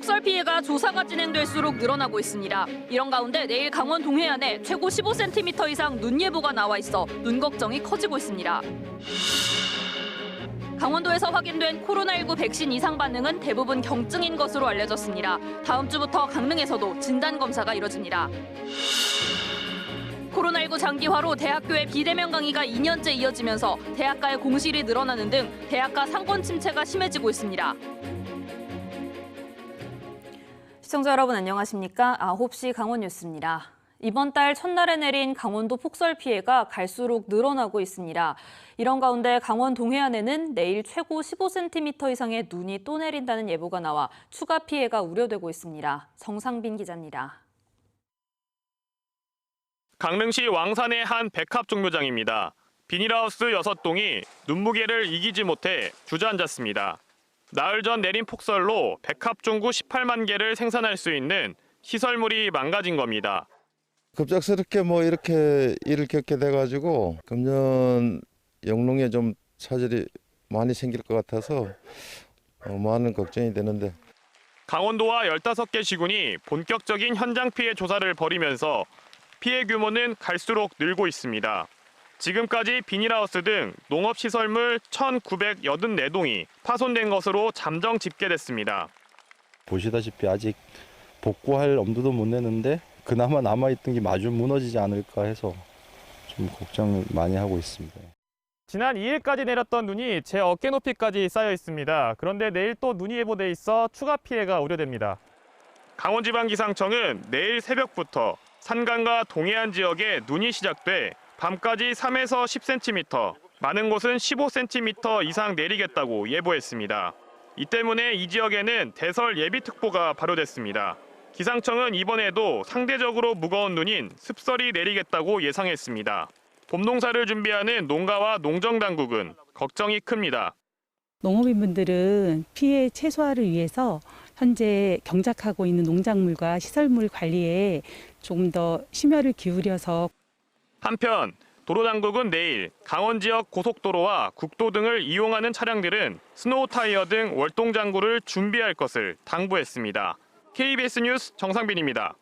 폭설 피해가 조사가 진행될수록 늘어나고 있습니다. 이런 가운데 내일 강원 동해안에 최고 15cm 이상 눈 예보가 나와 있어 눈 걱정이 커지고 있습니다. 강원도에서 확인된 코로나19 백신 이상 반응은 대부분 경증인 것으로 알려졌습니다. 다음 주부터 강릉에서도 진단 검사가 이뤄집니다. 코로나19 장기화로 대학교의 비대면 강의가 2년째 이어지면서 대학가의 공실이 늘어나는 등 대학가 상권 침체가 심해지고 있습니다. 시청자 여러분 안녕하십니까? 9시 강원 뉴스입니다. 이번 달 첫날에 내린 강원도 폭설 피해가 갈수록 늘어나고 있습니다. 이런 가운데 강원 동해안에는 내일 최고 15cm 이상의 눈이 또 내린다는 예보가 나와 추가 피해가 우려되고 있습니다. 정상빈 기자입니다. 강릉시 왕산의 한 백합 종묘장입니다. 비닐하우스 6동이 눈무게를 이기지 못해 주저앉았습니다. 나흘 전 내린 폭설로 백합 종구 18만 개를 생산할 수 있는 시설물이 망가진 겁니다. 급작스럽게 뭐 이렇게 일을 겪게 돼가지고 금년 영농에 좀 차질이 많이 생길 것 같아서 어, 많은 걱정이 되는데 강원도와 15개 시군이 본격적인 현장 피해 조사를 벌이면서 피해 규모는 갈수록 늘고 있습니다. 지금까지 비닐하우스 등 농업시설물 1,984동이 파손된 것으로 잠정 집계됐습니다. 보시다시피 아직 복구할 엄두도 못 내는데 그나마 남아있던 게 마주 무너지지 않을까 해서 좀 걱정을 많이 하고 있습니다. 지난 2일까지 내렸던 눈이 제 어깨 높이까지 쌓여 있습니다. 그런데 내일 또 눈이 예보돼 있어 추가 피해가 우려됩니다. 강원지방기상청은 내일 새벽부터 산간과 동해안 지역에 눈이 시작돼 밤까지 3에서 10cm, 많은 곳은 15cm 이상 내리겠다고 예보했습니다. 이 때문에 이 지역에는 대설 예비특보가 발효됐습니다. 기상청은 이번에도 상대적으로 무거운 눈인 습설이 내리겠다고 예상했습니다. 봄 농사를 준비하는 농가와 농정 당국은 걱정이 큽니다. 농업인분들은 피해 최소화를 위해서 현재 경작하고 있는 농작물과 시설물 관리에 조금 더 심혈을 기울여서 한편 도로당국은 내일 강원 지역 고속도로와 국도 등을 이용하는 차량들은 스노우 타이어 등 월동 장구를 준비할 것을 당부했습니다. KBS 뉴스 정상빈입니다.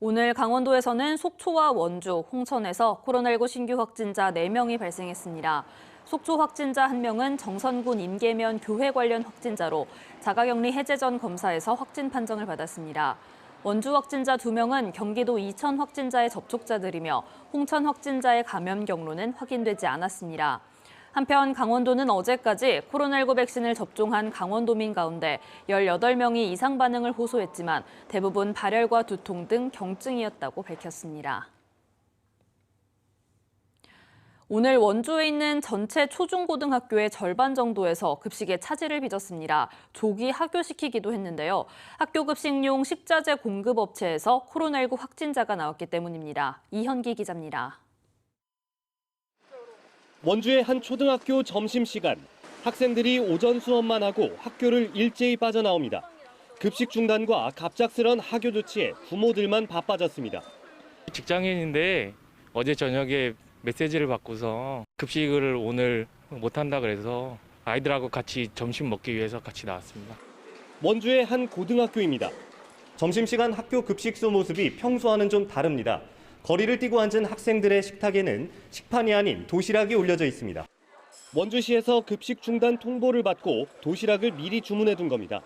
오늘 강원도에서는 속초와 원주, 홍천에서 코로나19 신규 확진자 4명이 발생했습니다. 속초 확진자 1명은 정선군 임계면 교회 관련 확진자로 자가격리 해제 전 검사에서 확진 판정을 받았습니다. 원주 확진자 2명은 경기도 이천 확진자의 접촉자들이며 홍천 확진자의 감염 경로는 확인되지 않았습니다. 한편 강원도는 어제까지 코로나19 백신을 접종한 강원도민 가운데 18명이 이상 반응을 호소했지만 대부분 발열과 두통 등 경증이었다고 밝혔습니다. 오늘 원주에 있는 전체 초중고등학교의 절반 정도에서 급식에 차질을 빚었습니다. 조기 하교시키기도 했는데요. 학교 급식용 식자재 공급 업체에서 코로나19 확진자가 나왔기 때문입니다. 이현기 기자입니다. 원주의 한 초등학교 점심시간 학생들이 오전 수업만 하고 학교를 일제히 빠져나옵니다. 급식 중단과 갑작스런 하교 조치에 부모들만 바빠졌습니다. 직장인인데 어제 저녁에 메시지를 받고서 급식을 오늘 못한다 그래서 아이들하고 같이 점심 먹기 위해서 같이 나왔습니다. 원주의 한 고등학교입니다. 점심시간 학교 급식소 모습이 평소와는 좀 다릅니다. 거리를 띄고 앉은 학생들의 식탁에는 식판이 아닌 도시락이 올려져 있습니다. 원주시에서 급식 중단 통보를 받고 도시락을 미리 주문해 둔 겁니다.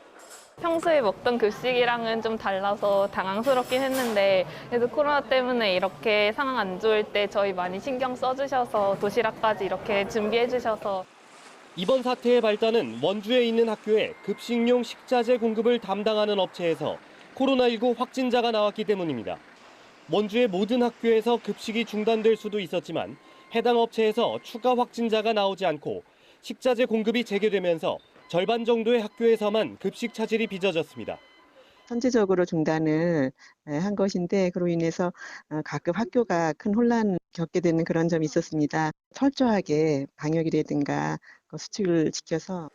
평소에 먹던 급식이랑은 좀 달라서 당황스럽긴 했는데 그래도 코로나 때문에 이렇게 상황 안 좋을 때 저희 많이 신경 써주셔서 도시락까지 이렇게 준비해 주셔서 이번 사태의 발단은 원주에 있는 학교에 급식용 식자재 공급을 담당하는 업체에서 코로나19 확진자가 나왔기 때문입니다. 원주의 모든 학교에서 급식이 중단될 수도 있었지만 해당 업체에서 추가 확진자가 나오지 않고 식자재 공급이 재개되면서 절반 정도의 학교에서만 급식 차질이 빚어졌습니다. 선제적으로 중단을 한 것인데 그로 인해서 어, 가끔 학교가 큰 혼란 겪게 되는 그런 점이 있었습니다. 철저하게 방역이라든가 그 수칙을 지켜서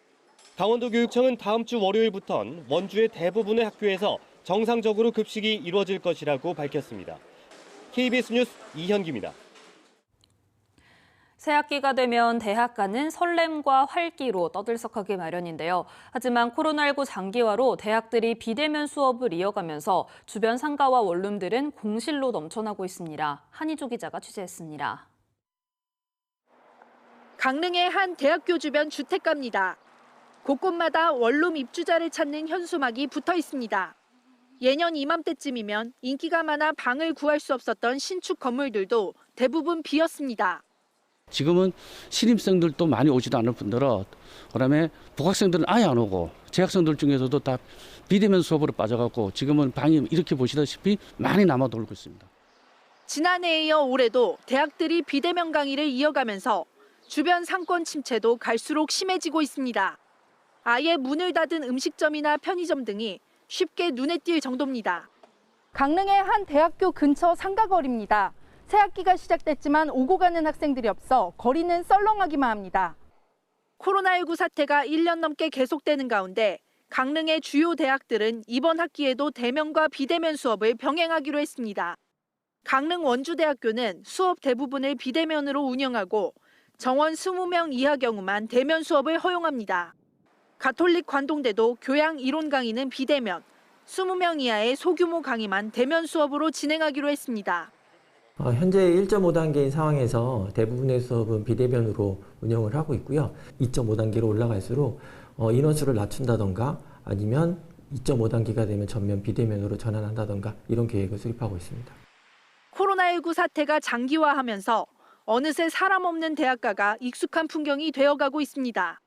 강원도 교육청은 다음 주 월요일부턴 원주의 대부분의 학교에서 정상적으로 급식이 이루어질 것이라고 밝혔습니다. KBS 뉴스 이현기입니다. 새학기가 되면 대학 가는 설렘과 활기로 떠들썩하기 마련인데요. 하지만 코로나19 장기화로 대학들이 비대면 수업을 이어가면서 주변 상가와 원룸들은 공실로 넘쳐나고 있습니다. 한희조 기자가 취재했습니다. 강릉의 한 대학교 주변 주택가입니다. 곳곳마다 원룸 입주자를 찾는 현수막이 붙어 있습니다. 예년 이맘때쯤이면 인기가 많아 방을 구할 수 없었던 신축 건물들도 대부분 비었습니다. 지금은 신입생들도 많이 오지도 않을 뿐더러 그다음에 복학생들은 아예 안 오고 재학생들 중에서도 다 비대면 수업으로 빠져갖고 지금은 방이 이렇게 보시다시피 많이 남아 돌고 있습니다. 지난해에 이어 올해도 대학들이 비대면 강의를 이어가면서 주변 상권 침체도 갈수록 심해지고 있습니다. 아예 문을 닫은 음식점이나 편의점 등이 쉽게 눈에 띌 정도입니다. 강릉의 한 대학교 근처 상가거리입니다. 새학기가 시작됐지만 오고 가는 학생들이 없어 거리는 썰렁하기만 합니다. 코로나19 사태가 1년 넘게 계속되는 가운데 강릉의 주요 대학들은 이번 학기에도 대면과 비대면 수업을 병행하기로 했습니다. 강릉 원주대학교는 수업 대부분을 비대면으로 운영하고 정원 20명 이하 경우만 대면 수업을 허용합니다. 가톨릭 관동대도 교양 이론 강의는 비대면, 20명 이하의 소규모 강의만 대면 수업으로 진행하기로 했습니다. 어, 현재 1.5단계인 상황에서 대부분의 수업은 비대면으로 운영을 하고 있고요. 2.5단계로 올라갈수록 어, 인원수를 낮춘다던가 아니면 2.5단계가 되면 전면 비대면으로 전환한다던가 이런 계획을 수립하고 있습니다. 코로나19 사태가 장기화하면서 어느새 사람 없는 대학가가 익숙한 풍경이 되어가고 있습니다.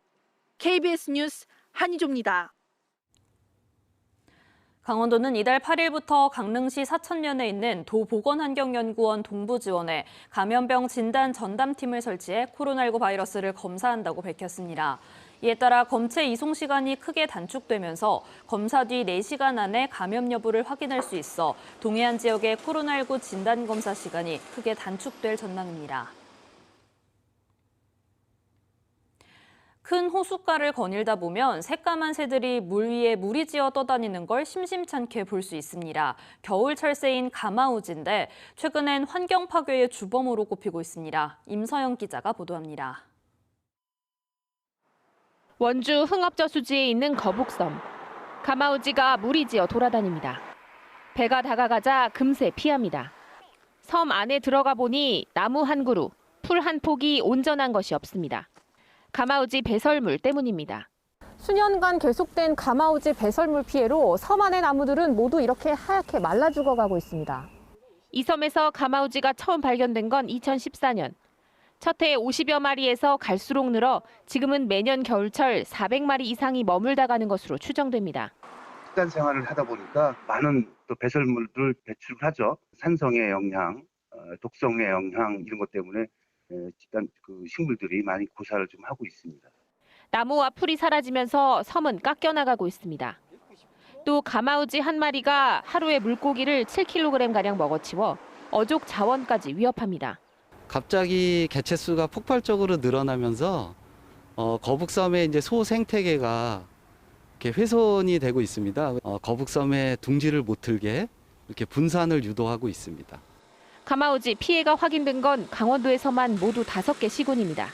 KBS 뉴스 한희조입니다. 강원도는 이달 8일부터 강릉시 사천면에 있는 도보건환경연구원 동부지원에 감염병 진단 전담팀을 설치해 코로나19 바이러스를 검사한다고 밝혔습니다. 이에 따라 검체 이송 시간이 크게 단축되면서 검사 뒤 4시간 안에 감염 여부를 확인할 수 있어 동해안 지역의 코로나19 진단 검사 시간이 크게 단축될 전망입니다. 큰 호숫가를 거닐다 보면 새까만 새들이 물 위에 무리지어 떠다니는 걸 심심찮게 볼 수 있습니다. 겨울 철새인 가마우지인데 최근엔 환경 파괴의 주범으로 꼽히고 있습니다. 임서영 기자가 보도합니다. 원주 흥업저수지에 있는 거북섬. 가마우지가 무리지어 돌아다닙니다. 배가 다가가자 금세 피합니다. 섬 안에 들어가 보니 나무 한 그루, 풀 한 폭이 온전한 것이 없습니다. 가마우지 배설물 때문입니다. 수년간 계속된 가마우지 배설물 피해로 섬 안의 나무들은 모두 이렇게 하얗게 말라 죽어가고 있습니다. 이 섬에서 가마우지가 처음 발견된 건 2014년. 첫해 50여 마리에서 갈수록 늘어 지금은 매년 겨울철 400마리 이상이 머물다 가는 것으로 추정됩니다. 식단 생활을 하다 보니까 많은 또 배설물을 배출하죠. 산성의 영향, 어, 독성의 영향 이런 것 때문에 일단 그 식물들이 많이 고사를 좀 하고 있습니다. 나무와 풀이 사라지면서 섬은 깎여나가고 있습니다. 또 가마우지 한 마리가 하루에 물고기를 7kg-가량 먹어치워 어족 자원까지 위협합니다. 갑자기 개체 수가 폭발적으로 늘어나면서 어, 거북섬의 이제 소 생태계가 이렇게 훼손이 되고 있습니다. 어, 거북섬의 둥지를 못 틀게 이렇게 분산을 유도하고 있습니다. 가마우지 피해가 확인된 건 강원도에서만 모두 다섯 개 시군입니다.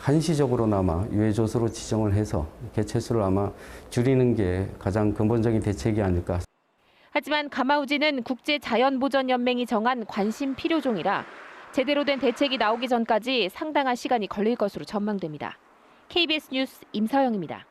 한시적으로나마 유해조소로 지정을 해서 개체수를 아마 줄이는 게 가장 근본적인 대책이 아닐까. 하지만 가마우지는 국제자연보전연맹이 정한 관심 필요종이라 제대로 된 대책이 나오기 전까지 상당한 시간이 걸릴 것으로 전망됩니다. KBS 뉴스 임서영입니다.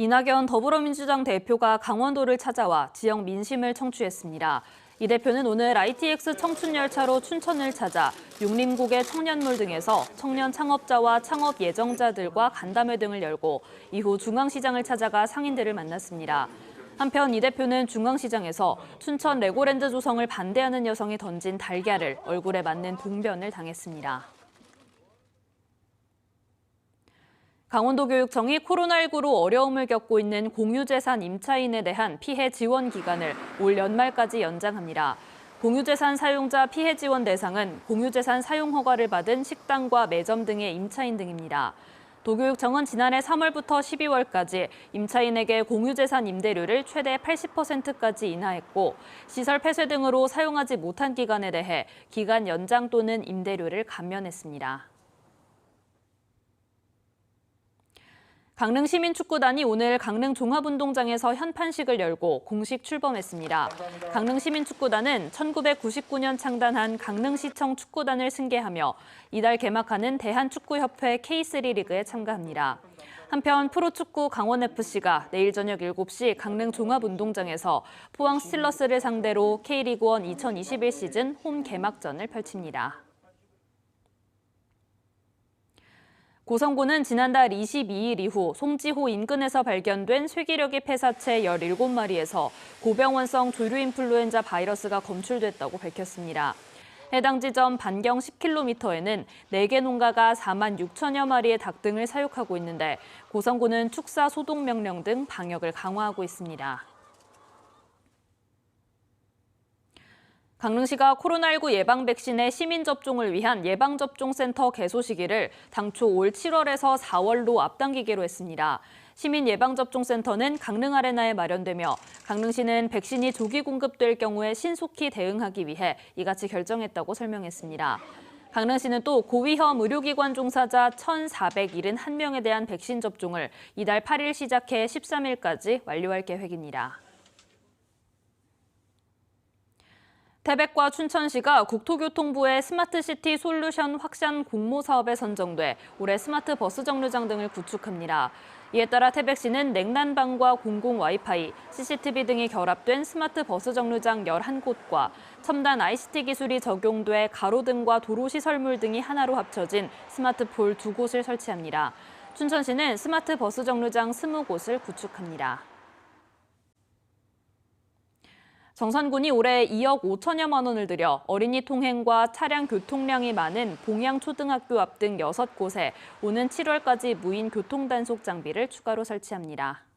이낙연 더불어민주당 대표가 강원도를 찾아와 지역 민심을 청취했습니다. 이 대표는 오늘 ITX 청춘열차로 춘천을 찾아 육림국의 청년몰 등에서 청년 창업자와 창업 예정자들과 간담회 등을 열고 이후 중앙시장을 찾아가 상인들을 만났습니다. 한편 이 대표는 중앙시장에서 춘천 레고랜드 조성을 반대하는 여성이 던진 달걀을 얼굴에 맞는 봉변을 당했습니다. 강원도교육청이 코로나19로 어려움을 겪고 있는 공유재산 임차인에 대한 피해 지원 기간을 올 연말까지 연장합니다. 공유재산 사용자 피해 지원 대상은 공유재산 사용 허가를 받은 식당과 매점 등의 임차인 등입니다. 도교육청은 지난해 3월부터 12월까지 임차인에게 공유재산 임대료를 최대 80%까지 인하했고 시설 폐쇄 등으로 사용하지 못한 기간에 대해 기간 연장 또는 임대료를 감면했습니다. 강릉 시민축구단이 오늘 강릉 종합운동장에서 현판식을 열고 공식 출범했습니다. 강릉 시민축구단은 1999년 창단한 강릉시청 축구단을 승계하며 이달 개막하는 대한축구협회 K3 리그에 참가합니다. 한편 프로축구 강원FC가 내일 저녁 7시 강릉 종합운동장에서 포항 스틸러스를 상대로 K리그1 2021 시즌 홈 개막전을 펼칩니다. 고성군은 지난달 22일 이후 송지호 인근에서 발견된 쇠기력이 폐사체 17마리에서 고병원성 조류인플루엔자 바이러스가 검출됐다고 밝혔습니다. 해당 지점 반경 10km에는 4개 농가가 4만 6천여 마리의 닭 등을 사육하고 있는데 고성군은 축사 소독 명령 등 방역을 강화하고 있습니다. 강릉시가 코로나19 예방 백신의 시민 접종을 위한 예방 접종 센터 개소 시기를 당초 올 7월에서 4월로 앞당기기로 했습니다. 시민 예방 접종 센터는 강릉 아레나에 마련되며 강릉시는 백신이 조기 공급될 경우에 신속히 대응하기 위해 이같이 결정했다고 설명했습니다. 강릉시는 또 고위험 의료기관 종사자 1,471명에 대한 백신 접종을 이달 8일 시작해 13일까지 완료할 계획입니다. 태백과 춘천시가 국토교통부의 스마트시티 솔루션 확산 공모 사업에 선정돼 올해 스마트 버스 정류장 등을 구축합니다. 이에 따라 태백시는 냉난방과 공공 와이파이, CCTV 등이 결합된 스마트 버스 정류장 11곳과 첨단 ICT 기술이 적용돼 가로등과 도로 시설물 등이 하나로 합쳐진 스마트폴 두 곳을 설치합니다. 춘천시는 스마트 버스 정류장 20곳을 구축합니다. 정선군이 올해 2억 5천여만 원을 들여 어린이 통행과 차량 교통량이 많은 봉양 초등학교 앞 등 6곳에 오는 7월까지 무인 교통단속 장비를 추가로 설치합니다.